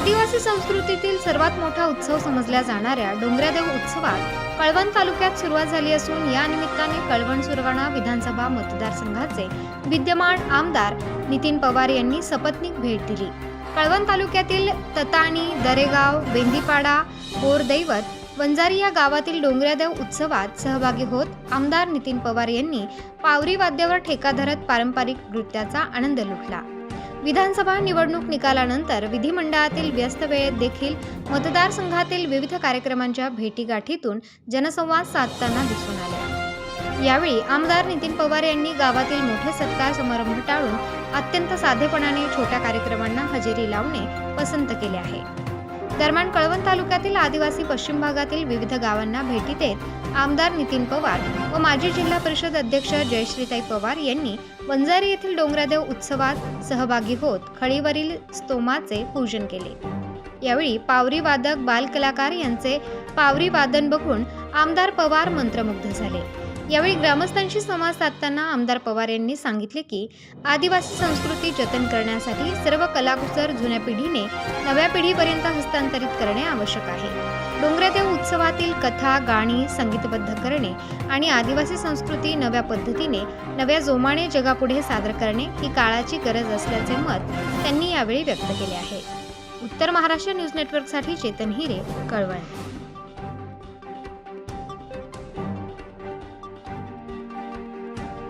आदिवासी संस्कृतीतील सर्वात मोठा उत्सव समजल्या जाणाऱ्या डोंगरादेव उत्सवात कळवण तालुक्यात सुरुवात झाली असून या निमित्ताने कळवण सुरगाणा विधानसभा मतदारसंघाचे विद्यमान आमदार नितीन पवार यांनी सपत्नीक भेट दिली. कळवण तालुक्यातील तताणी दरेगाव बेंदीपाडा बोरदैवत वंजारी या गावातील डोंगरादेव उत्सवात सहभागी होत आमदार नितीन पवार यांनी पावरी वाद्यावर ठेका धरत पारंपरिक नृत्याचा आनंद लुटला. विधानसभा निवडणूक निकालानंतर विधिमंडळातील व्यस्त वेळेत देखील मतदारसंघातील विविध कार्यक्रमांच्या भेटीगाठीतून जनसंवाद साधताना दिसून आले. यावेळी आमदार नितीन पवार यांनी गावातील मोठे सत्कार समारंभ टाळून अत्यंत साधेपणाने छोट्या कार्यक्रमांना हजेरी लावणे पसंत केले आहे. दरम्यान कळवण तालुक्यातील आदिवासी पश्चिम भागातील विविध गावांना भेटी देत आमदार नितीन पवार व माजी जिल्हा परिषद अध्यक्ष जयश्रीताई पवार यांनी वंजारी येथील डोंगरादेव उत्सवात सहभागी होत खळीवरील स्तोमाचे पूजन केले. यावेळी पावरी वादक बालकलाकार यांचे पावरी वादन बघून आमदार पवार मंत्रमुग्ध झाले. यावेळी ग्रामस्थांशी संवाद साधताना आमदार पवार यांनी सांगितले की आदिवासी संस्कृती जतन करण्यासाठी सर्व कलाकुसर जुन्या पिढीने नव्या पिढीपर्यंत हस्तांतरित करणे आवश्यक आहे. डोंगरादेव उत्सवातील कथा गाणी संगीतबद्ध करणे आणि आदिवासी संस्कृती नव्या पद्धतीने नव्या जोमाने जगापुढे सादर करणे ही काळाची गरज असल्याचे मत त्यांनी यावेळी व्यक्त केले आहे. उत्तर महाराष्ट्र न्यूज नेटवर्कसाठी चेतन हिरे कळवण.